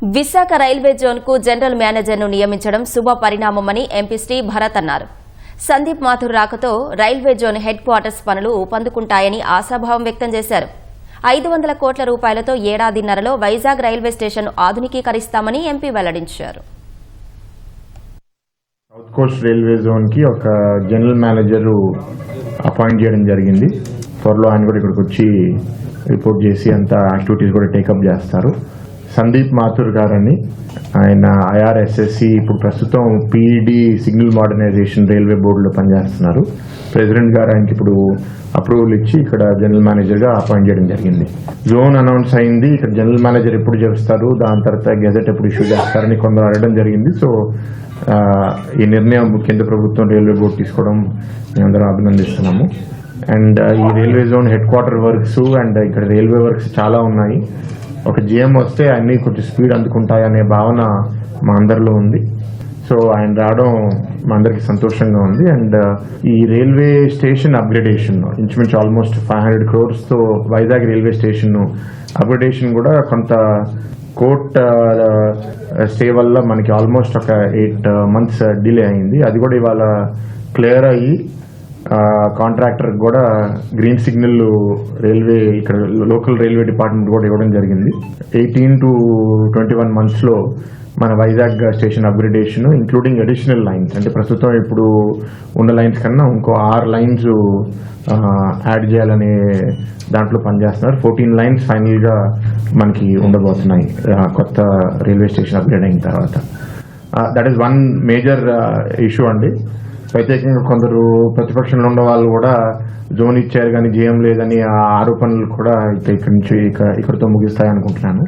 Visakha railway జోన్కు general మేనేజర్ను నియమించడం శుభ పరిణామమని ఎంపీ శ్రీ భరత్ అన్నారు. సందీప్ మాథుర్ రాకతో రైల్వే జోన్ హెడ్ క్వార్టర్స్ పనులు ఊపందుకుంటాయని ఆశాభావం వ్యక్తం చేశారు. ఐదు వందల కోట్ల రూపాయలతో ఏడాదిన్నరలో వైజాగ్ రైల్వే స్టేషన్ ఆధునికీకరిస్తామని ఎంపీ వెల్లడించారు. సౌత్ కోస్ట్ రైల్వే జోన్కి ఒక జనరల్ మేనేజర్ అపాయింట్ చేయడం జరిగింది. త్వరలో ఆయన కూడా ఇక్కడికి వచ్చి రిపోర్ట్ చేసి అంత యాక్టివిటీస్ కూడా టేకప్ చేస్తారు. సందీప్ మాథుర్ గారని. ఆయన ఐఆర్ఎస్ఎస్సి ఇప్పుడు ప్రస్తుతం పీఈడి సిగ్నల్ మోడర్నైజేషన్ రైల్వే బోర్డులో పనిచేస్తున్నారు. ప్రెసిడెంట్ గారు ఆయనకి ఇప్పుడు అప్రూవల్ ఇచ్చి ఇక్కడ జనరల్ మేనేజర్గా అపాయింట్ చేయడం జరిగింది. జోన్ అనౌన్స్ అయింది. ఇక్కడ జనరల్ మేనేజర్ ఎప్పుడు చేస్తారు దాని తర్వాత గెజెట్ ఎప్పుడు ఇష్యూ చేస్తారని కొందరు అడగడం జరిగింది. సో ఈ నిర్ణయం కేంద్ర ప్రభుత్వం రైల్వే బోర్డు తీసుకోవడం మేమందరం అభినందిస్తున్నాము. అండ్ ఈ railway zone headquarter works and ఇక్కడ రైల్వే వర్క్స్ చాలా ఉన్నాయి. ఒక జిఎం వస్తే అన్ని కొంచెం స్పీడ్ అందుకుంటాయనే భావన మా అందరిలో ఉంది. సో ఆయన రావడం మా అందరికి సంతోషంగా ఉంది. అండ్ uh, ఈ రైల్వే స్టేషన్ అప్గ్రేడేషన్ ఇంచుమించు ఆల్మోస్ట్ ఫైవ్ హండ్రెడ్ క్రోర్స్తో వైజాగ్ రైల్వే స్టేషన్ అప్గ్రేడేషన్ కూడా కొంత కోర్ట్ స్టే uh, వల్ల మనకి ఆల్మోస్ట్ ఒక ఎయిట్ మంత్స్ డిలే అయింది. అది కూడా ఇవాళ క్లియర్ అయ్యి కాంట్రాక్టర్ కూడా గ్రీన్ సిగ్నల్ రైల్వే ఇక్కడ లోకల్ రైల్వే డిపార్ట్మెంట్ కూడా ఇవ్వడం జరిగింది. ఎయిటీన్ టు ట్వంటీ వన్ మంత్స్లో మన Vizag station upgradation including additional lines అంటే ప్రస్తుతం ఇప్పుడు ఉన్న లైన్స్ కన్నా ఇంకో ఆరు లైన్స్ యాడ్ చేయాలనే దాంట్లో పనిచేస్తున్నారు. ఫోర్టీన్ లైన్స్ ఫైనల్గా మనకి ఉండబోతున్నాయి కొత్త రైల్వే స్టేషన్ అప్గ్రేడ్ అయిన తర్వాత. That is one major issue అండి. ప్రత్యేకంగా కొందరు ప్రతిపక్షంలో ఉన్న వాళ్ళు కూడా జోన్ ఇచ్చారు కానీ జయం లేదని ఆ ఆరోపణలు కూడా ఇక- ఇక్కడి నుంచి ఇక ఇక్కడితో ముగిస్తాయి అనుకుంటున్నాను